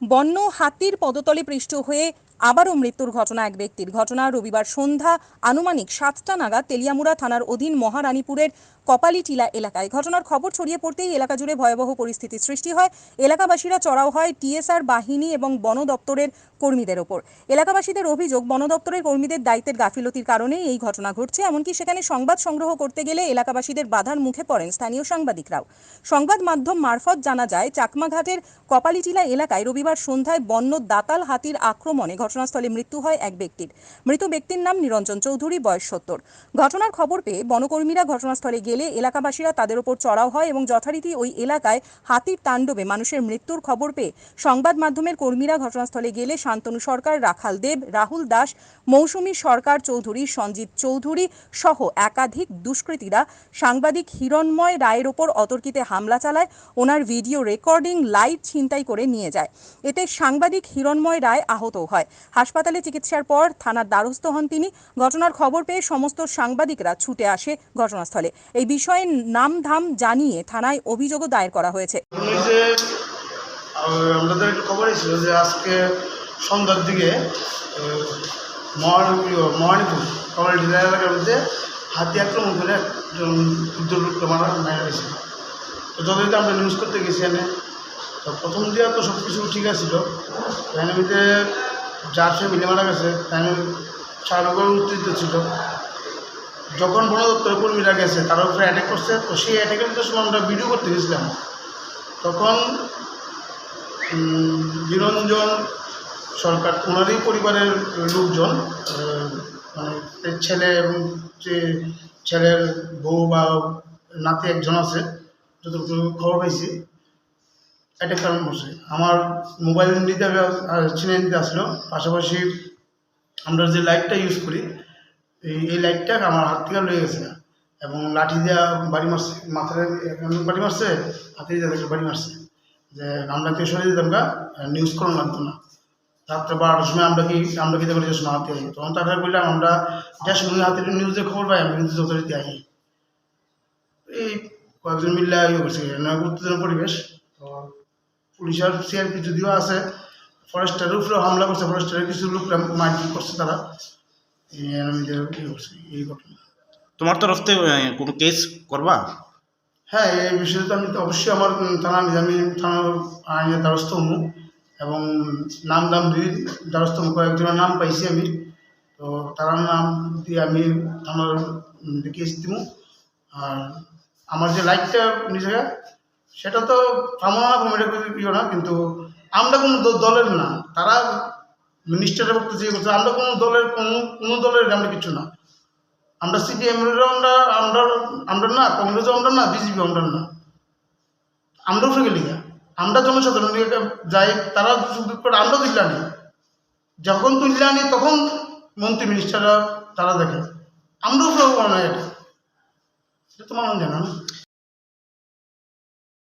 বন্য হাতির পদতলে পৃষ্ঠ হয়ে আবারও মৃত্যুর ঘটনা এক ব্যক্তির। ঘটনা রবিবার সন্ধ্যা আনুমানিক সাতটা নাগাদ তেলিয়ামুড়া থানার অধীন মহারানীপুরের কপালিটিলা এলাকায়। ঘটনার খবর ছড়িয়ে পড়তেই এলাকা জুড়ে ভয়াবহ পরিস্থিতি সৃষ্টি হয়। এলাকাবাসীরা চড়াও হয় টিএসআর বাহিনী এবং বন দপ্তরের কর্মীদের ওপর। এলাকাবাসীদের অভিযোগ, বন দপ্তরের কর্মীদের দায়িত্বের গাফিলতির কারণেই এই ঘটনা ঘটছে। এমনকি সেখানে সংবাদ সংগ্রহ করতে গেলে এলাকাবাসীদের বাধার মুখে পড়েন স্থানীয় সাংবাদিকরাও। সংবাদ মাধ্যম মারফত জানা যায়, চাকমাঘাটের কপালিটিলা এলাকায় রবিবার সন্ধ্যায় বন্য দাতাল হাতির আক্রমণে ঘটনাস্থলে মৃত্যু হয় এক ব্যক্তির। মৃত ব্যক্তির নাম নিরঞ্জন চৌধুরী, বয়স সত্তর। ঘটনার খবর পেয়ে বনকর্মীরা ঘটনাস্থলে গেলে এলাকাবাসীরা তাদের উপর চড়াও হয় এবং যথারীতি ওই এলাকায় হাতির তাণ্ডবে মানুষের মৃত্যুর খবর পেয়ে সংবাদ মাধ্যমের কর্মীরা ঘটনাস্থলে গেলে শান্তনু সরকার, রাখাল দেব, রাহুল দাস, মৌসুমী সরকার চৌধুরী, সঞ্জিত চৌধুরী সহ একাধিক দুষ্কৃতীরা সাংবাদিক হিরণময় রায়ের ওপর অতর্কিতে হামলা চালায়। ওনার ভিডিও রেকর্ডিং লাইভ ছিনতাই করে নিয়ে যায়। এতে সাংবাদিক হিরণময় রায় আহত হয়। হাসপাতালে চিকিৎসার পর থানার দ্বারস্থ হন তিনি। ঘটনার খবর পেয়ে সমস্ত সাংবাদিকরা ছুটে আসে ঘটনাস্থলে। এই বিষয়ে নাম ধাম জানিয়ে থানায় অভিযোগও দায়ের করা হয়েছে। আমাদের একটা খবর ছিল যে আজকে সন্ধ্যার দিকে আহ, মহান- ইয়ে, মহানীপুর কমল ডিজাইন এলাকার মধ্যে হাতি আক্রমণ করে একজন লোককে মারা মারা গেছে। তো যতদিন আমরা নিউজ করতে গেছি এনে। তো প্রথম দিয়া তো সব কিছু ঠিক আছিল। এখানে যার ফ্যামিলি মারা গেছে তাই চারনগর উত্তেজিত ছিল। যখন বন দপ্তরের কর্মীরা গেছে, তার উপরে অ্যাটাক করছে, তো সেই অ্যাটাকের যে সময় আমরা ভিডিও করতে গেছিলাম। তখন নিরঞ্জন সরকার, ওনারই পরিবারের লোকজন মানে ছেলে এবং যে ছেলের বউ বা নাতি একজন আছে, যতটুকু খবর পাইছি অ্যাটাক কারণ করছে আমার মোবাইল নিতে ছিনে নিতে আসলো। পাশাপাশি আমরা যে লাইটটা ইউজ করি, এই লাইটটা আমার হাত থেকে লয়ে গেছে। এবং লাঠি দেওয়া বাড়ি মারছে, মাথায় বাড়ি মারছে, হাতে দিয়ে বাড়ি মারছে। যে আমরা কেউ সরে দিতাম গা? নিউজ করানো লাগতো না। রাত্রে বারোটার সময় আমরা কি আমরা কি দেখো যে সময় হাতে তখন তারপরে বললাম, আমরা যা সময় হাতে নিউজে খবর পাই আমি কিন্তু যথারীতি আই এই কয়েকজন মিললে ইয়ে করছে গুরুত্বপূর্ণ পরিবেশ। তো পুলিশের সিআরপি যদিও আছে ফরেস্টের উপরেও হামলা করছে ফরেস্টের কিছু লোক মারপিট করছে তারা। এই ঘটনা। তোমার তরফ থেকে কোনো কেস করবা? হ্যাঁ এই বিষয়ে তো আমি তো অবশ্যই আমার থানা নিজামী থানার আইনের দ্বারস্থ হমু এবং নাম দাম দুই দ্বারস্থ কয়েকজনের নাম পাইছি আমি। তো তার নাম দিয়ে আমি থানার কেস দিব। আর আমার যে লাইটটা নিজে সেটা তো থামা না কমিটা ইয়ে না, কিন্তু আমরা কোনো দলের না। তারা মিনিস্টারের বক্তব্য যে করছে আমরা কোনো দলের, কোনো কোনো দলের আমরা কিছু না। আমরা সিপিএমেরও আমরা আমরা আমরা না, কংগ্রেসও আমরা না বিজেপি আমরা না। আমরা উঠে না। আমরা জনসাধারণ যাই, তারা আমরা তুললে আনি যখন তুললে আনি তখন মন্ত্রী মিনিস্টাররা তারা দেখে। আমরা উঠে না এটা। সেটা তো মানুষ জানে না।